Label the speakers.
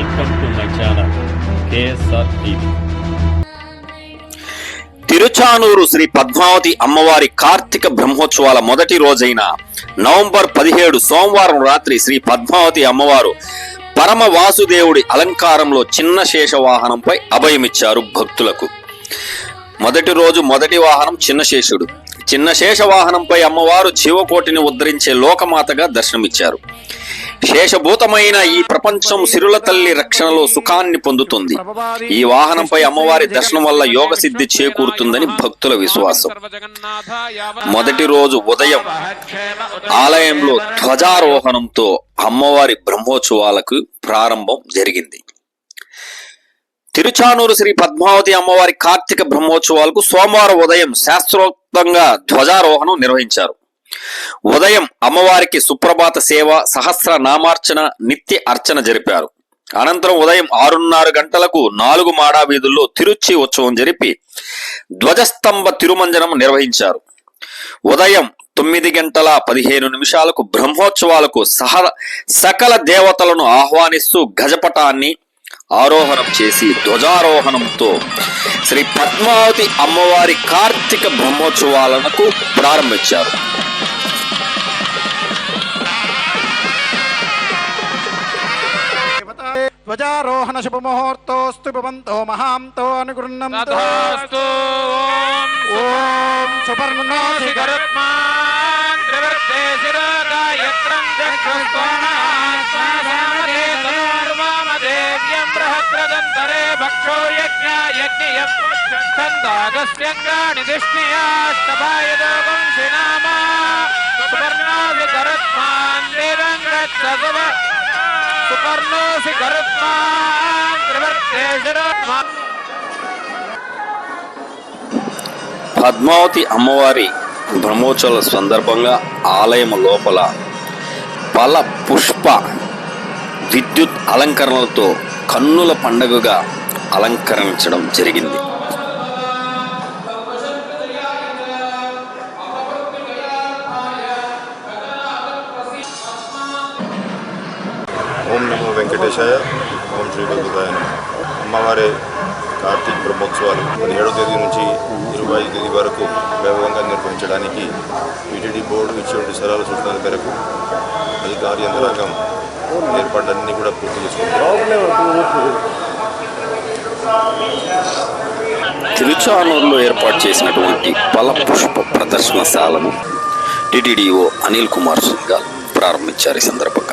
Speaker 1: Welcome to my channel KSR TV
Speaker 2: Tiruchanur Sri Padmavati అమ్మవారి కార్తీక బ్రహ్మోత్సవాల మొదటి రోజైన నవంబర్ పదిహేడు సోమవారం రాత్రి శ్రీ పద్మావతి అమ్మవారు పరమ వాసుదేవుడి అలంకారంలో చిన్న శేష వాహనంపై అభయమిచ్చారు భక్తులకు. మొదటి రోజు మొదటి వాహనం చిన్న శేషుడు. చిన్న శేష వాహనంపై అమ్మవారు శివకోటిని ఉద్ధరించే లోకమాతగా దర్శనమిచ్చారు. శేషభూతమైన ఈ ప్రపంచం సిరుల తల్లి రక్షణలో సుఖాన్ని పొందుతుంది. ఈ వాహనంపై అమ్మవారి దర్శనం వల్ల యోగ సిద్ధి చేకూరుతుందని భక్తుల విశ్వాసం. మొదటి రోజు ఉదయం ఆలయంలో ధ్వజారోహణంతో అమ్మవారి బ్రహ్మోత్సవాలకు ప్రారంభం జరిగింది. తిరుచానూరు శ్రీ పద్మావతి అమ్మవారి కార్తీక బ్రహ్మోత్సవాలకు సోమవారం ఉదయం శాస్త్రోక్తంగా ధ్వజారోహణం నిర్వహించారు. ఉదయం అమ్మవారికి సుప్రభాత సేవ సహస్ర నామార్చన నిత్య అర్చన జరిపారు. అనంతరం ఉదయం ఆరున్నర గంటలకు నాలుగు మాడా వీధుల్లో తిరుచి ఉత్సవం జరిపి ధ్వజస్తంభ తిరుమంజనం నిర్వహించారు. ఉదయం తొమ్మిది గంటల పదిహేను నిమిషాలకు బ్రహ్మోత్సవాలకు సహ సకల దేవతలను ఆహ్వానిస్తూ గజపటాన్ని ఆరోహణం చేసి ధ్వజారోహణంతో శ్రీ పద్మావతి అమ్మవారి కార్తీక బ్రహ్మోత్సవాలకు ప్రారంభించారు.
Speaker 3: ధ్వజారోహణ శుభముహూర్తోస్తు భవంతో మహాంతో
Speaker 4: తథాస్తు
Speaker 3: ఓం సుపర్ణోసి
Speaker 4: గరుత్మాన్ త్రివర్తే బృహత్రదంతరే భక్షో యజ్ఞాయజ్ఞయం ఛందాగస్యంగాని దిష్ణియాష్టభాయదోగం సుపర్ణోసి గరుత్మాన్ దేవంగత్సవ సుపర్ణోసి
Speaker 2: పద్మావతి అమ్మవారి బ్రహ్మోత్సవాల సందర్భంగా ఆలయం లోపల పల పుష్ప విద్యుత్ అలంకరణలతో కన్నుల పండుగగా అలంకరించడం జరిగింది.
Speaker 5: ఓం నమో వెంకటేశాయ. ఓం శ్రీ భగవతాయ అమ్మవారి కార్తీక్ బ్రహ్మోత్సవాలు ఏడో తేదీ నుంచి ఇరవై ఐదు తేదీ వరకు వైభవంగా నిర్వహించడానికి టీటీడీ బోర్డు ఇచ్చేటువంటి సలహాల సూచనల మేరకు అధికారి యంత్రాంగం ఏర్పాట్లన్నీ కూడా పూర్తి చేసుకుంటారు
Speaker 2: తిరుచానూరులో ఏర్పాటు చేసినటువంటి పల పుష్ప ప్రదర్శనశాలను టిటిడిఓ అనిల్ కుమార్ సింగ్ ప్రారంభించారు ఈ సందర్భంగా.